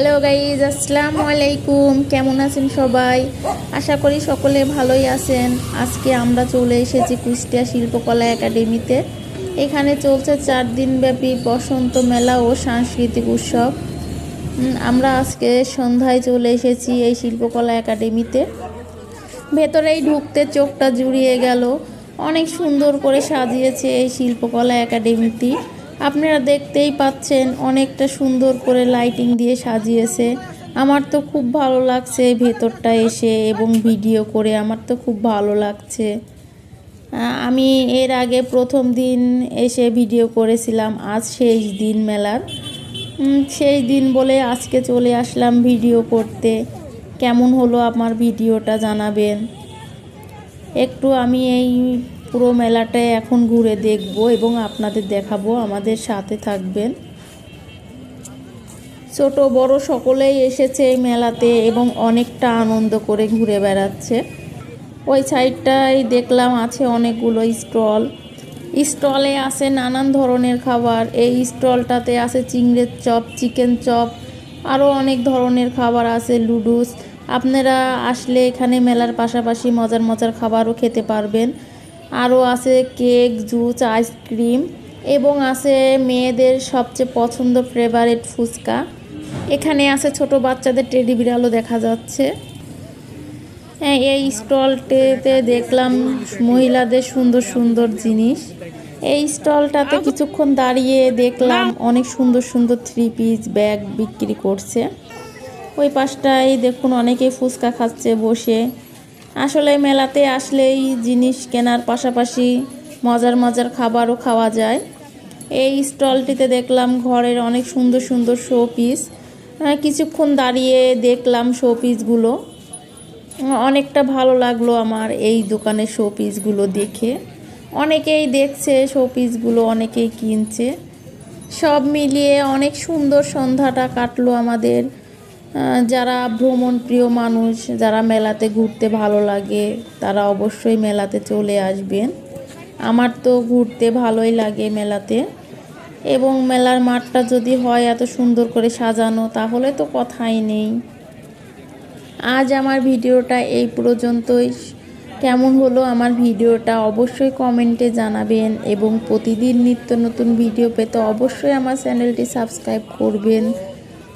Hello guys আসসালামু আলাইকুম। কেমন আছেন সবাই? আশা করি সকলে ভালোই আছেন। আজকে আমরা চলে এসেছি কুষ্টিয়া শিল্পকলা একাডেমিতে। এখানে চলছে চার দিনব্যাপী বসন্ত মেলা ও সাংস্কৃতিক উৎসব। আমরা আজকে সন্ধ্যায় চলে এসেছি এই শিল্পকলা একাডেমিতে। ভেতরেই ঢুকতে চোখটা জুড়িয়ে গেল। অনেক সুন্দর করে সাজিয়েছে এই শিল্পকলা একাডেমিটি। আপনারা দেখতেই পাচ্ছেন অনেকটা সুন্দর করে লাইটিং দিয়ে সাজিয়েছে। আমার তো খুব ভালো লাগছে ভেতরটা এসে এবং ভিডিও করে, আমার তো খুব ভালো লাগছে। আমি এর আগে প্রথম দিন এসে ভিডিও করেছিলাম, আজ শেষ দিন মেলার। সেই দিন বলে আজকে চলে আসলাম ভিডিও করতে। কেমন হলো আমার ভিডিওটা জানাবেন। একটু আমি এই পুরো মেলাটা এখন ঘুরে দেখব এবং আপনাদের দেখাবো, আমাদের সাথে থাকবেন। ছোট, বড় সকলেই এসেছে এই মেলাতে এবং অনেকটা আনন্দ করে ঘুরে বেড়াচ্ছে। ওই সাইডটাই দেখলাম আছে অনেকগুলো স্টল। স্টলে আছে নানান ধরনের খাবার। এই স্টলটাতে আছে চিংড়ির চপ, চিকেন চপ আরও অনেক ধরনের খাবার আছে, লুডুস। আপনারা আসলে এখানে মেলার পাশাপাশি মজার মজার খাবারও খেতে পারবেন। আরও আছে কেক, জুস, আইসক্রিম এবং আছে মেয়েদের সবচেয়ে পছন্দ ফেভারিট ফুচকা। এখানে আছে ছোট বাচ্চাদের টেডি বিড়ালও দেখা যাচ্ছে। হ্যাঁ এই স্টলটিতে দেখলাম মহিলাদের সুন্দর সুন্দর জিনিস। এই স্টলটাতে কিছুক্ষণ দাঁড়িয়ে দেখলাম অনেক সুন্দর সুন্দর থ্রি পিস ব্যাগ বিক্রি করছে। ওই পাশটায় দেখুন অনেকে ফুচকা খাচ্ছে বসে। আসলে মেলাতে আসলেই জিনিস কেনার পাশাপাশি মজার মজার খাবারও খাওয়া যায়। এই স্টলটিতে দেখলাম ঘরের অনেক সুন্দর সুন্দর শো পিস কিছুক্ষণ দাঁড়িয়ে দেখলাম শো পিসগুলো অনেকটা ভালো লাগল আমার এই দোকানের শো পিসগুলো দেখে। অনেকেই দেখছে শো পিসগুলো অনেকেই কিনছে। সব মিলিয়ে অনেক সুন্দর সন্ধ্যাটা কাটলো আমাদের। যারা ভ্রমণ প্রিয় মানুষ, যারা মেলাতে ঘুরতে ভালো লাগে, তারা অবশ্যই মেলাতে চলে আসবেন। আমার তো ঘুরতে ভালোই লাগে মেলাতে। এবং মেলার মাঠটা যদি হয় এত সুন্দর করে সাজানো, তাহলে তো কথাই নেই। আজ আমার ভিডিওটা এই পর্যন্তই। কেমন হলো আমার ভিডিওটা অবশ্যই কমেন্টে জানাবেন এবং প্রতিদিন নিত্য নতুন ভিডিও পেতে অবশ্যই আমার চ্যানেলটি সাবস্ক্রাইব করবেন।